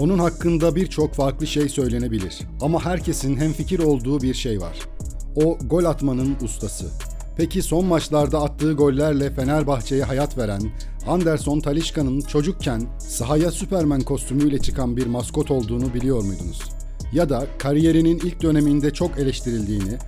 Onun hakkında birçok farklı şey söylenebilir. Ama herkesin hemfikir olduğu bir şey var. O gol atmanın ustası. Peki son maçlarda attığı gollerle Fenerbahçe'ye hayat veren Anderson Talişka'nın çocukken sahaya Süpermen kostümüyle çıkan bir maskot olduğunu biliyor muydunuz? Ya da kariyerinin ilk döneminde çok eleştirildiğini,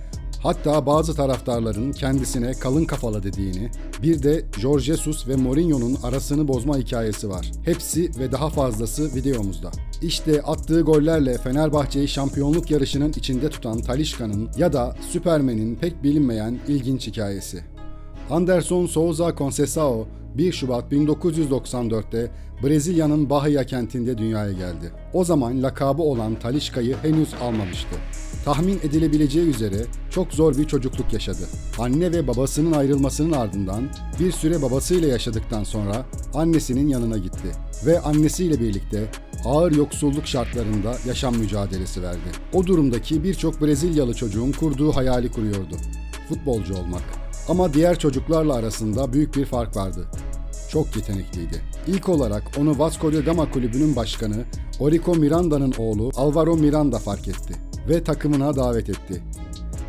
hatta bazı taraftarların kendisine kalın kafalı dediğini, bir de Jorge Jesus ve Mourinho'nun arasını bozma hikayesi var. Hepsi ve daha fazlası videomuzda. İşte attığı gollerle Fenerbahçe'yi şampiyonluk yarışının içinde tutan Talişka'nın ya da Süpermen'in pek bilinmeyen ilginç hikayesi. Anderson Souza Conceição 1 Şubat 1994'te Brezilya'nın Bahia kentinde dünyaya geldi. O zaman lakabı olan Talişka'yı henüz almamıştı. Tahmin edilebileceği üzere çok zor bir çocukluk yaşadı. Anne ve babasının ayrılmasının ardından bir süre babasıyla yaşadıktan sonra annesinin yanına gitti ve annesiyle birlikte ağır yoksulluk şartlarında yaşam mücadelesi verdi. O durumdaki birçok Brezilyalı çocuğun kurduğu hayali kuruyordu. Futbolcu olmak. Ama diğer çocuklarla arasında büyük bir fark vardı. Çok yetenekliydi. İlk olarak onu Vasco da Gama kulübünün başkanı Orico Miranda'nın oğlu Alvaro Miranda fark etti ve takımına davet etti.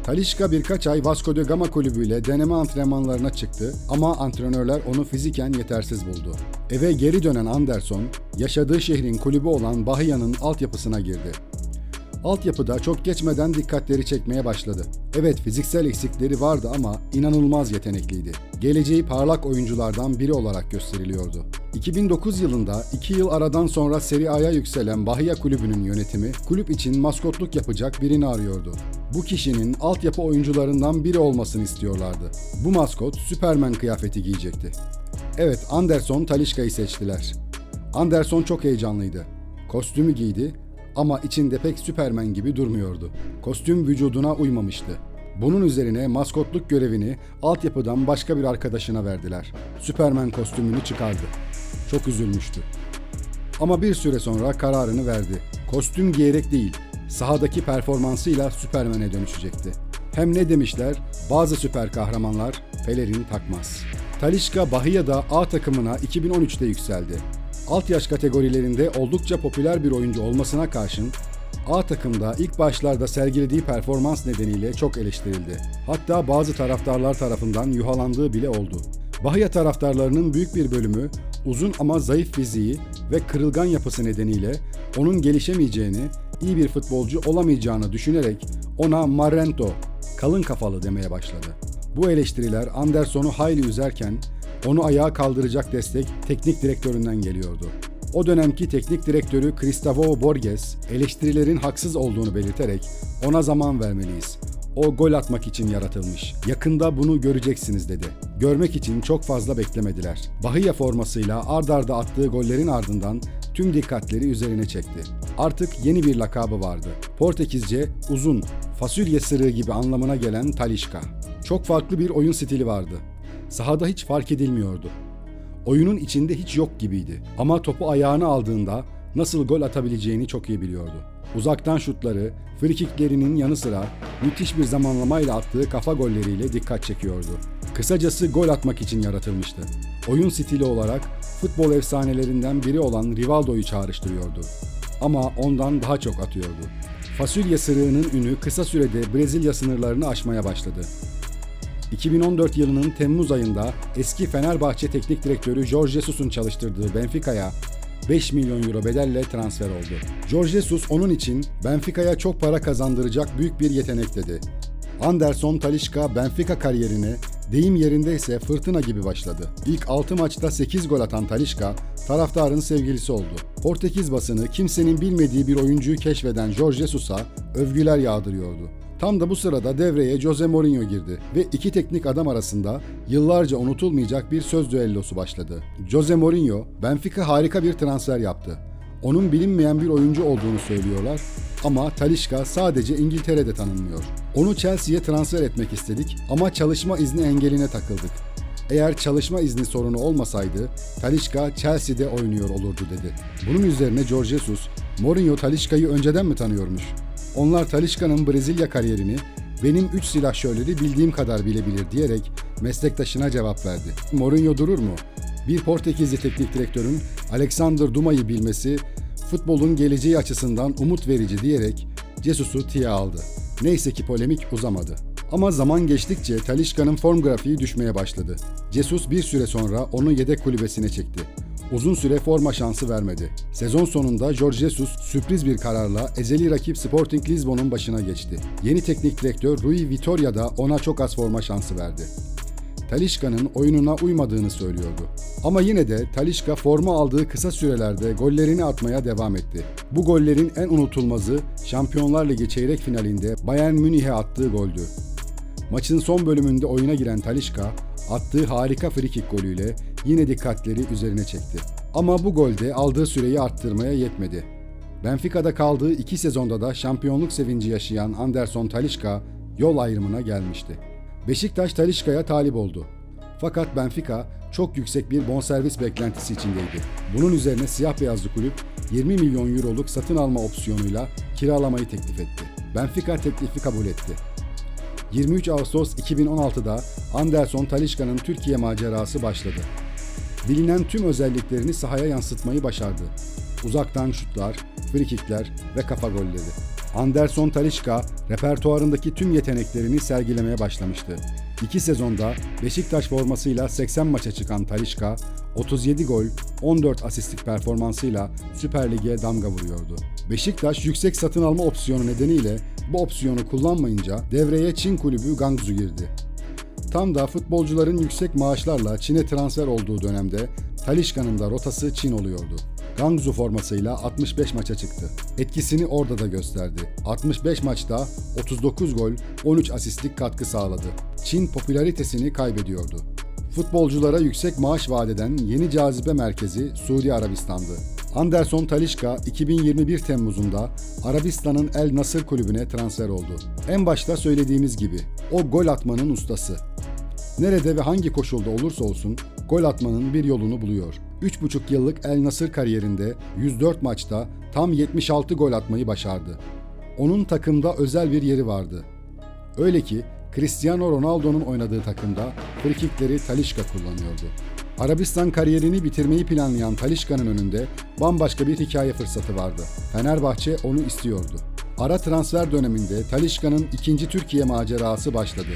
Talişka birkaç ay Vasco da Gama kulübüyle deneme antrenmanlarına çıktı ama antrenörler onu fiziken yetersiz buldu. Eve geri dönen Anderson, yaşadığı şehrin kulübü olan Bahia'nın altyapısına girdi. Altyapıda çok geçmeden dikkatleri çekmeye başladı. Evet fiziksel eksikleri vardı ama inanılmaz yetenekliydi. Geleceği parlak oyunculardan biri olarak gösteriliyordu. 2009 yılında 2 yıl aradan sonra Serie A'ya yükselen Bahia kulübünün yönetimi kulüp için maskotluk yapacak birini arıyordu. Bu kişinin altyapı oyuncularından biri olmasını istiyorlardı. Bu maskot Superman kıyafeti giyecekti. Evet Anderson Talişka'yı seçtiler. Anderson çok heyecanlıydı. Kostümü giydi ama içinde pek Süpermen gibi durmuyordu. Kostüm vücuduna uymamıştı. Bunun üzerine maskotluk görevini altyapıdan başka bir arkadaşına verdiler. Süpermen kostümünü çıkardı. Çok üzülmüştü. Ama bir süre sonra kararını verdi. Kostüm giyerek değil, sahadaki performansıyla Süpermen'e dönüşecekti. Hem ne demişler, bazı süper kahramanlar pelerin takmaz. Talişka Bahia'da A takımına 2013'te yükseldi. Alt yaş kategorilerinde oldukça popüler bir oyuncu olmasına karşın A takımda ilk başlarda sergilediği performans nedeniyle çok eleştirildi. Hatta bazı taraftarlar tarafından yuhalandığı bile oldu. Bahia taraftarlarının büyük bir bölümü uzun ama zayıf fiziği ve kırılgan yapısı nedeniyle onun gelişemeyeceğini, iyi bir futbolcu olamayacağını düşünerek ona Marrento, kalın kafalı demeye başladı. Bu eleştiriler Anderson'u hayli üzerken onu ayağa kaldıracak destek teknik direktöründen geliyordu. O dönemki teknik direktörü Cristavo Borges eleştirilerin haksız olduğunu belirterek ona zaman vermeliyiz. O gol atmak için yaratılmış. Yakında bunu göreceksiniz dedi. Görmek için çok fazla beklemediler. Bahia formasıyla ard arda attığı gollerin ardından tüm dikkatleri üzerine çekti. Artık yeni bir lakabı vardı. Portekizce uzun, fasulye sırığı gibi anlamına gelen Talişka. Çok farklı bir oyun stili vardı. Sahada hiç fark edilmiyordu. Oyunun içinde hiç yok gibiydi. Ama topu ayağına aldığında nasıl gol atabileceğini çok iyi biliyordu. Uzaktan şutları, frikiklerinin yanı sıra müthiş bir zamanlamayla attığı kafa golleriyle dikkat çekiyordu. Kısacası gol atmak için yaratılmıştı. Oyun stili olarak futbol efsanelerinden biri olan Rivaldo'yu çağrıştırıyordu. Ama ondan daha çok atıyordu. Fasulye sırığının ünü kısa sürede Brezilya sınırlarını aşmaya başladı. 2014 yılının Temmuz ayında eski Fenerbahçe Teknik Direktörü Jorge Jesus'un çalıştırdığı Benfica'ya 5 milyon euro bedelle transfer oldu. Jorge Jesus onun için Benfica'ya çok para kazandıracak büyük bir yetenek dedi. Anderson Talişka Benfica kariyerine deyim yerinde ise fırtına gibi başladı. İlk 6 maçta 8 gol atan Talişka taraftarın sevgilisi oldu. Portekiz basını kimsenin bilmediği bir oyuncuyu keşfeden Jorge Jesus'a övgüler yağdırıyordu. Tam da bu sırada devreye Jose Mourinho girdi ve iki teknik adam arasında yıllarca unutulmayacak bir söz düellosu başladı. Jose Mourinho, Benfica harika bir transfer yaptı. Onun bilinmeyen bir oyuncu olduğunu söylüyorlar ama Talişka sadece İngiltere'de tanınmıyor. Onu Chelsea'ye transfer etmek istedik ama çalışma izni engeline takıldık. Eğer çalışma izni sorunu olmasaydı Talişka Chelsea'de oynuyor olurdu dedi. Bunun üzerine Jorge Jesus, Mourinho Talişka'yı önceden mi tanıyormuş? Onlar Talişka'nın Brezilya kariyerini benim 3 silahşörleri bildiğim kadar bilebilir diyerek meslektaşına cevap verdi. Mourinho durur mu? Bir Portekizli teknik direktörün Alexander Duma'yı bilmesi futbolun geleceği açısından umut verici diyerek Jesus'u tiye aldı. Neyse ki polemik uzamadı. Ama zaman geçtikçe Talişka'nın form grafiği düşmeye başladı. Jesus bir süre sonra onu yedek kulübesine çekti. Uzun süre forma şansı vermedi. Sezon sonunda Jorge Jesus sürpriz bir kararla ezeli rakip Sporting Lisbon'un başına geçti. Yeni teknik direktör Rui Vitória da ona çok az forma şansı verdi. Talişka'nın oyununa uymadığını söylüyordu. Ama yine de Talişka forma aldığı kısa sürelerde gollerini atmaya devam etti. Bu gollerin en unutulmazı Şampiyonlar Ligi çeyrek finalinde Bayern Münih'e attığı goldü. Maçın son bölümünde oyuna giren Talişka, attığı harika frikik golüyle yine dikkatleri üzerine çekti. Ama bu golde aldığı süreyi arttırmaya yetmedi. Benfica'da kaldığı iki sezonda da şampiyonluk sevinci yaşayan Anderson Talişka yol ayrımına gelmişti. Beşiktaş Talişka'ya talip oldu. Fakat Benfica çok yüksek bir bonservis beklentisi içindeydi. Bunun üzerine siyah beyazlı kulüp 20 milyon euroluk satın alma opsiyonuyla kiralamayı teklif etti. Benfica teklifi kabul etti. 23 Ağustos 2016'da Anderson Talişka'nın Türkiye macerası başladı. Bilinen tüm özelliklerini sahaya yansıtmayı başardı. Uzaktan şutlar, frikikler ve kafa golleri. Anderson Talişka repertuarındaki tüm yeteneklerini sergilemeye başlamıştı. İki sezonda Beşiktaş formasıyla 80 maça çıkan Talişka, 37 gol, 14 asistlik performansıyla Süper Lig'e damga vuruyordu. Beşiktaş yüksek satın alma opsiyonu nedeniyle bu opsiyonu kullanmayınca devreye Çin kulübü Gangzu girdi. Tam da futbolcuların yüksek maaşlarla Çin'e transfer olduğu dönemde Talişka'nın da rotası Çin oluyordu. Gangzu formasıyla 65 maça çıktı. Etkisini orada da gösterdi. 65 maçta 39 gol, 13 asistlik katkı sağladı. Çin popülaritesini kaybediyordu. Futbolculara yüksek maaş vadeden yeni cazibe merkezi Suudi Arabistan'dı. Anderson Talişka 2021 Temmuz'unda Arabistan'ın El Nasır kulübüne transfer oldu. En başta söylediğimiz gibi o gol atmanın ustası. Nerede ve hangi koşulda olursa olsun gol atmanın bir yolunu buluyor. 3,5 yıllık El Nasır kariyerinde 104 maçta tam 76 gol atmayı başardı. Onun takımda özel bir yeri vardı. Öyle ki Cristiano Ronaldo'nun oynadığı takımda frikikleri Talişka kullanıyordu. Arabistan kariyerini bitirmeyi planlayan Talişka'nın önünde bambaşka bir hikaye fırsatı vardı. Fenerbahçe onu istiyordu. Ara transfer döneminde Talişka'nın ikinci Türkiye macerası başladı.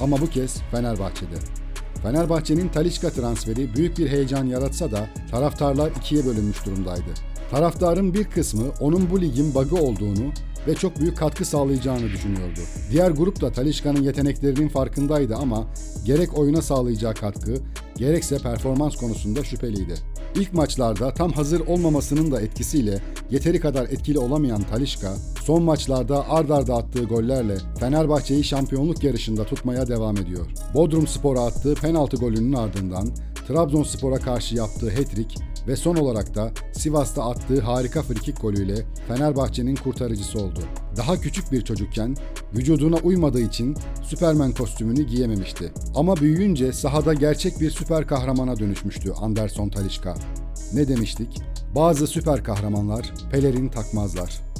Ama bu kez Fenerbahçe'de. Fenerbahçe'nin Talişka transferi büyük bir heyecan yaratsa da taraftarlar ikiye bölünmüş durumdaydı. Taraftarın bir kısmı onun bu ligin bug'ı olduğunu ve çok büyük katkı sağlayacağını düşünüyordu. Diğer grup da Talişka'nın yeteneklerinin farkındaydı ama gerek oyuna sağlayacağı katkı, gerekse performans konusunda şüpheliydi. İlk maçlarda tam hazır olmamasının da etkisiyle yeteri kadar etkili olamayan Talişka, son maçlarda ard arda attığı gollerle Fenerbahçe'yi şampiyonluk yarışında tutmaya devam ediyor. Bodrum Spor'a attığı penaltı golünün ardından Trabzonspor'a karşı yaptığı hat-trick ve son olarak da Sivas'ta attığı harika frikik golüyle Fenerbahçe'nin kurtarıcısı oldu. Daha küçük bir çocukken vücuduna uymadığı için Süpermen kostümünü giyememişti. Ama büyüyünce sahada gerçek bir süper kahramana dönüşmüştü Anderson Talişka. Ne demiştik? Bazı süper kahramanlar pelerin takmazlar.